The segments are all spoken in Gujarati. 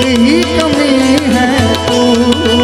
की कमी है तू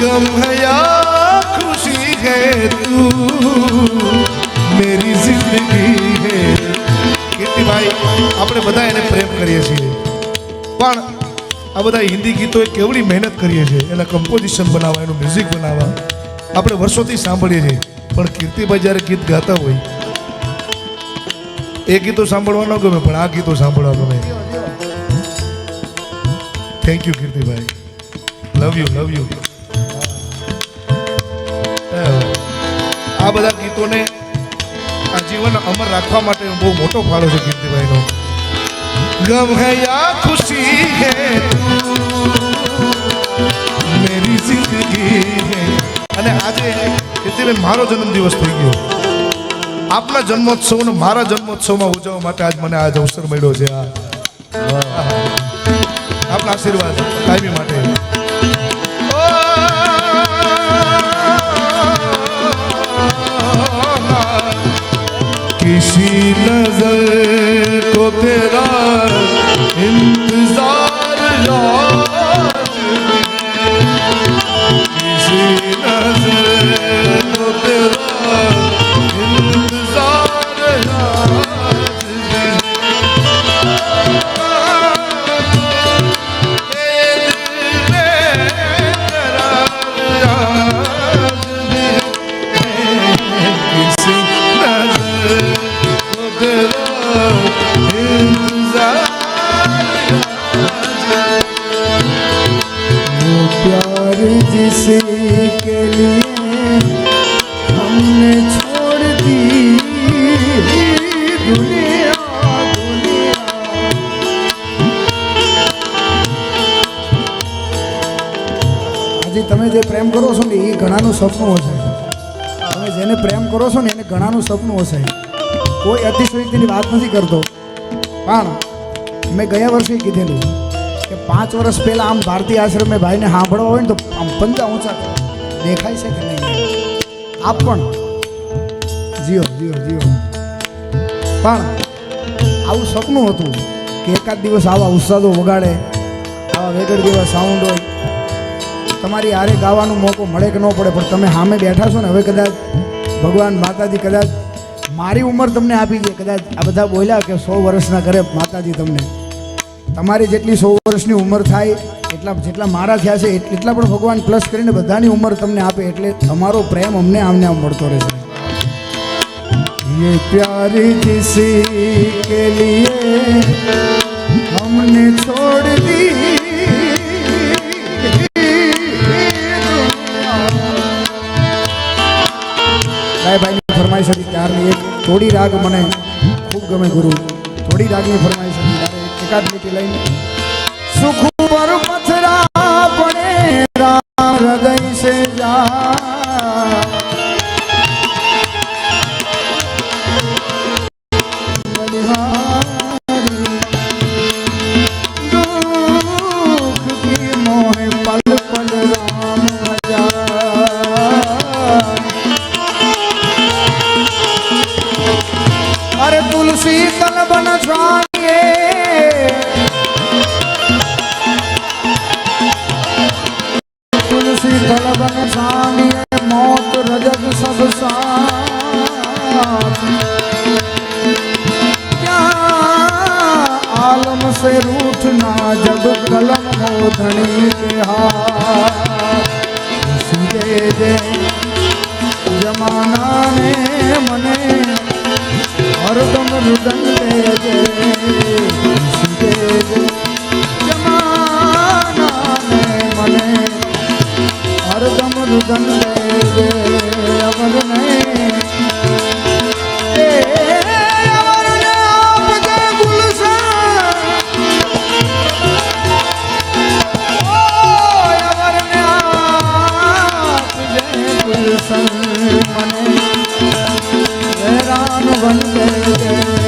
गम है या खुशी है तू? मेरी જિંદગી હે કીર્તિભાઈ આપણે બધા એને પ્રેમ કરીએ છીએ. પણ આ બધા હિન્દી ગીતો કેવડી મહેનત કરીએ છીએ. એના કમ્પોઝિશન બનાવવા, એનું મ્યુઝિક બનાવવા. આપણે વર્ષોથી સાંભળીએ છીએ. પણ કીર્તિભાઈ જ્યારે ગીત ગાતા હોય, એ ગીતો સાંભળવા ન ગમે, પણ આ ગીતો સાંભળવા ગમે. Thank you Kirtibhai love you love you આ બધા ગીતોને આ જીવન અમર રાખવા માટે બહુ મોટો ફાળો છે, કીર્તિભાઈનો. ગમ હે ખુશી મેરી જિંદગી અને આજે કીર્તિભાઈ મારો જન્મદિવસ થઈ ગયો. આપના જન્મોત્સવ ને મારા જન્મોત્સવમાં ઉજવવા માટે આજ મને આજ અવસર મળ્યો છે. આ. આપના આશીર્વાદ, કાયમી માટે. किसी नजर को तेरा प्यार जिसे के लिए हमने छोड़ दी दुनिया दुनिया આજે તમે જે પ્રેમ કરો છો ને એ ઘણાનું સપનું હશે તમે જેને પ્રેમ કરો છો ને એને ઘણાનું સપનું હશે કોઈ અતિશયોક્તિની વાત નથી કરતો પણ મેં ગયા વર્ષે કીધેલું કે પાંચ વર્ષ પહેલાં આમ ભારતીય આશ્રમે ભાઈને સાંભળવા હોય ને તો આમ પંજા ઊંચા દેખાય છે કે નહીં? આપ પણ? જીઓ જીઓ જીઓ. પણ આવું સપનું હતું કે એકાદ દિવસ આવા ઉસ્તાદો વગાડે, આવા વેગડ જેવા સાઉન્ડ હોય. તમારી હારે ગાવાનો મોકો મળે કે ન પડે, પણ તમે સામે બેઠા છો ને, હવે કદાચ ભગવાન માતાજી કદાચ મારી ઉંમર તમને આપી દે, કદાચ આ બધા બોલ્યા કે સો વર્ષના કરે માતાજી તમને તમારી જેટલી સો વર્ષની ઉંમર થાય, એટલા જેટલા મારા થયા છે એટલા પણ ભગવાન પ્લસ કરીને બધાની ઉંમર તમને આપે, એટલે તમારો પ્રેમ અમને આમને આમ મળતો રહેશે. યે પ્યારી કિસી કે લીએ હમને છોડ દી ભાઈની ફરમાઈશ હતી ત્યારની એક, થોડી રાગ મને ખૂબ ગમે ગુરુ. થોડી રાગની ફરમાઈ હતી. એકાદ લીટી લઈને. સુખ પર પથરા પડે હૃદય સે જા. જીવન સાંગીએ મોત રજત સબ સાથ ક્યાં આલમ સે રૂઠના જબ કલમ મોધણી કે હાથ સીધે દે જમાના ને મને હરદમ રુદન દે જમાના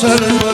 અવસર